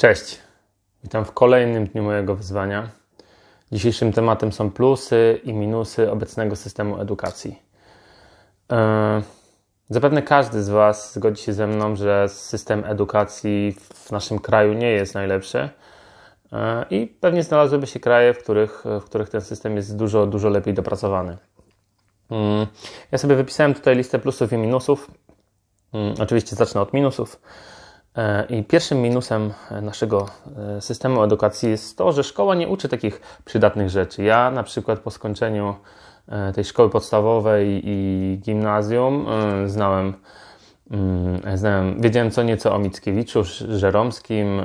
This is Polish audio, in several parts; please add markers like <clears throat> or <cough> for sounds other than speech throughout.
Cześć, witam w kolejnym dniu mojego wyzwania. Dzisiejszym tematem są plusy i minusy obecnego systemu edukacji. E, zapewne każdy z Was zgodzi się ze mną, że system edukacji w naszym kraju nie jest najlepszy e, i pewnie znalazłyby się kraje, w których, w których ten system jest dużo, dużo lepiej dopracowany. Mm, ja sobie wypisałem tutaj listę plusów i minusów. Mm, oczywiście zacznę od minusów. E, I pierwszym minusem naszego e, systemu edukacji jest to, że szkoła nie uczy takich przydatnych rzeczy. Ja na przykład po skończeniu e, tej szkoły podstawowej i gimnazjum znałem, mm, znałem wiedziałem co nieco o Mickiewiczu, Żeromskim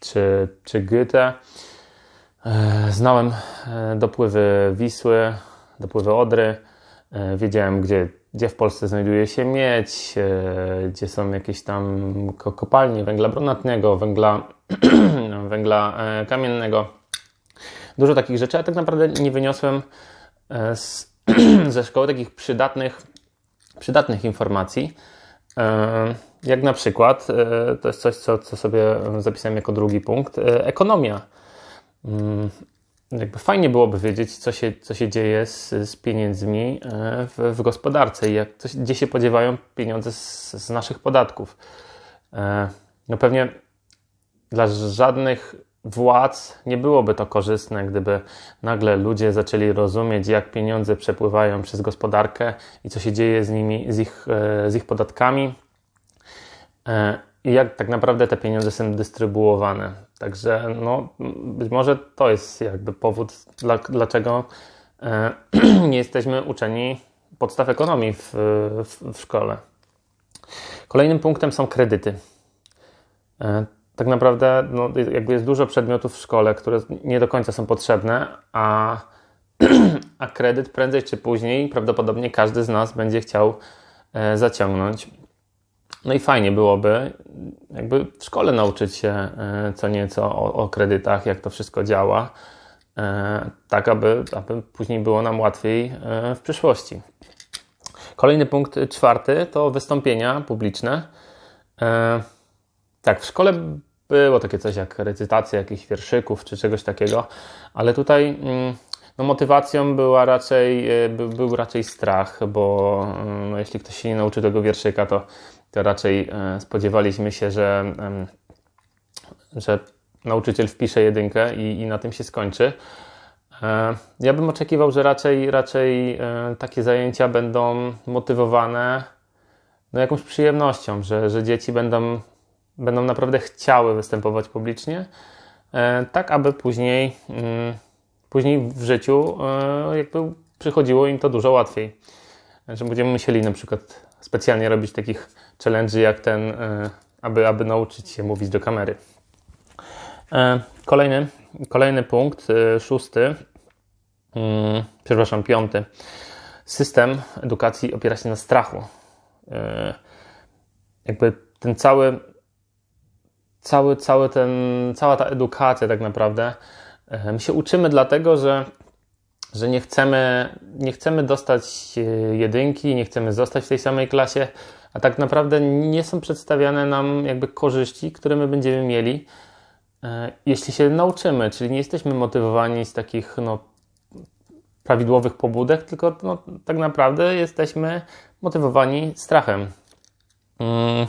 czy, czy Goethe. Znałem dopływy Wisły, dopływy Odry. Wiedziałem, gdzie gdzie w Polsce znajduje się miedź, e, gdzie są jakieś tam kopalnie węgla brunatnego, węgla, <clears throat> węgla e, kamiennego. Dużo takich rzeczy, a tak naprawdę nie wyniosłem e, z, <clears throat> ze szkoły takich przydatnych, przydatnych informacji. Jak na przykład, to jest coś, co, co sobie zapisałem jako drugi punkt, ekonomia. Jakby fajnie byłoby wiedzieć, co się, co się dzieje z, z pieniędzmi e, w, w gospodarce i jak, coś, gdzie się podziewają pieniądze z, z naszych podatków. E, no pewnie dla żadnych władz nie byłoby to korzystne, gdyby nagle ludzie zaczęli rozumieć, jak pieniądze przepływają przez gospodarkę i co się dzieje z nimi, z ich, e, z ich podatkami i jak tak naprawdę te pieniądze są dystrybuowane. Także no, być może to jest jakby powód, dla, dlaczego e, <clears throat> nie jesteśmy uczeni podstaw ekonomii w, w, w szkole. Kolejnym punktem są kredyty. E, tak naprawdę no, jakby jest dużo przedmiotów w szkole, które nie do końca są potrzebne, a, <clears throat> a kredyt prędzej czy później prawdopodobnie każdy z nas będzie chciał e, zaciągnąć. No i fajnie byłoby jakby w szkole nauczyć się e, co nieco o, o kredytach, jak to wszystko działa, e, tak aby, aby później było nam łatwiej e, w przyszłości. Kolejny punkt, czwarty, to wystąpienia publiczne. Tak, w szkole było takie coś jak recytacja jakichś wierszyków czy czegoś takiego, ale tutaj mm, no, motywacją była raczej, był, raczej strach, bo mm, no, jeśli ktoś się nie nauczy tego wierszyka, to to raczej e, spodziewaliśmy się, że, że nauczyciel wpisze jedynkę i, i na tym się skończy. E, ja bym oczekiwał, że raczej, raczej e, takie zajęcia będą motywowane no, jakąś przyjemnością, że, że dzieci będą, będą naprawdę chciały występować publicznie, tak aby później, mm, później w życiu jakby przychodziło im to dużo łatwiej. Że będziemy musieli na przykład specjalnie robić takich challenge jak ten, e, aby, aby nauczyć się mówić do kamery. E, kolejny, kolejny punkt, e, szósty, mm, przepraszam, piąty. System edukacji opiera się na strachu. Jakby ten cały, cały, cały ten, cała ta edukacja tak naprawdę, my się uczymy dlatego, że że nie chcemy, nie chcemy dostać jedynki, nie chcemy zostać w tej samej klasie, a tak naprawdę nie są przedstawiane nam jakby korzyści, które my będziemy mieli, e, jeśli się nauczymy, czyli nie jesteśmy motywowani z takich no, prawidłowych pobudek, tylko no, tak naprawdę jesteśmy motywowani strachem. Mm.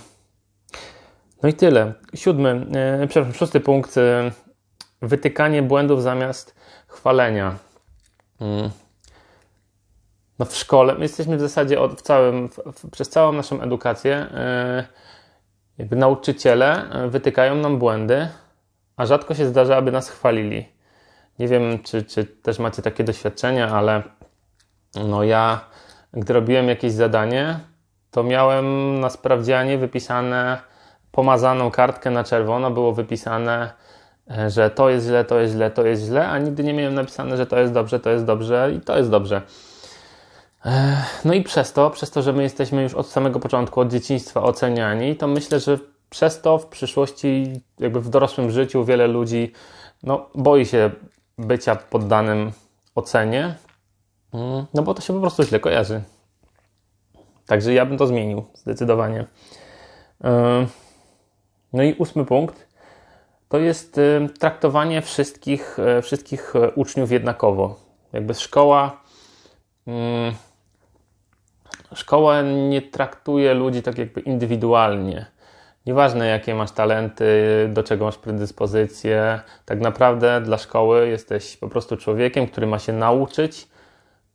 No i tyle. Siódmy, e, przepraszam, szósty punkt. E, wytykanie błędów zamiast chwalenia. Mm no w szkole, my jesteśmy w zasadzie od, w całym, w, w, przez całą naszą edukację, yy, jakby nauczyciele e, wytykają nam błędy, a rzadko się zdarza, aby nas chwalili. Nie wiem, czy, czy też macie takie doświadczenia, ale no ja, gdy robiłem jakieś zadanie, to miałem na sprawdzianie wypisane pomazaną kartkę na czerwono, było wypisane, e, że to jest źle, to jest źle, to jest źle, a nigdy nie miałem napisane, że to jest dobrze, to jest dobrze i to jest dobrze. No i przez to, przez to, że my jesteśmy już od samego początku, od dzieciństwa oceniani, to myślę, że przez to w przyszłości, jakby w dorosłym życiu, wiele ludzi no, boi się bycia poddanym ocenie, mm, no bo to się po prostu źle kojarzy. Także ja bym to zmienił, zdecydowanie. No i ósmy punkt to jest y, traktowanie wszystkich, y, wszystkich y, uczniów jednakowo. Jakby szkoła. Mm, szkoła nie traktuje ludzi tak jakby indywidualnie. Nieważne jakie masz talenty, do czego masz predyspozycje, tak naprawdę dla szkoły jesteś po prostu człowiekiem, który ma się nauczyć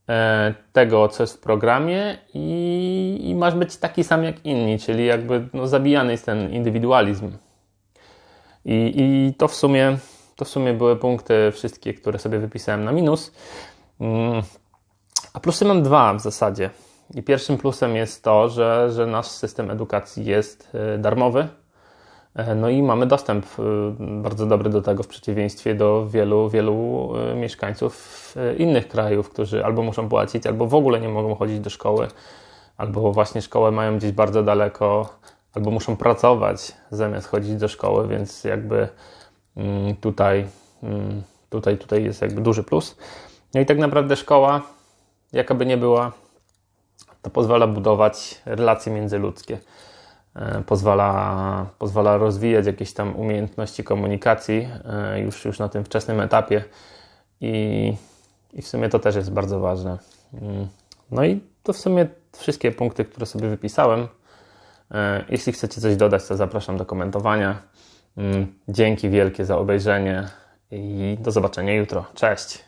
e, tego, co jest w programie i, masz być taki sam jak inni, czyli jakby no, zabijany jest ten indywidualizm. I, i to, w sumie, to w sumie były punkty wszystkie, które sobie wypisałem na minus. Mm, a plusy mam dwa w zasadzie. I pierwszym plusem jest to, że, że nasz system edukacji jest e, darmowy. E, no i mamy dostęp e, bardzo dobry do tego w przeciwieństwie do wielu, wielu mieszkańców innych krajów, którzy albo muszą płacić, albo w ogóle nie mogą chodzić do szkoły, albo właśnie szkołę mają gdzieś bardzo daleko, albo muszą pracować zamiast chodzić do szkoły, więc jakby mm, tutaj, mm, tutaj, tutaj jest jakby duży plus. No i tak naprawdę szkoła, jaka by nie była, to pozwala budować relacje międzyludzkie. E, pozwala, pozwala rozwijać jakieś tam umiejętności komunikacji e, już, już na tym wczesnym etapie i, i w sumie to też jest bardzo ważne. Mm. No i to w sumie wszystkie punkty, które sobie wypisałem. E, jeśli chcecie coś dodać, to zapraszam do komentowania. Mm. Dzięki wielkie za obejrzenie i do zobaczenia jutro. Cześć!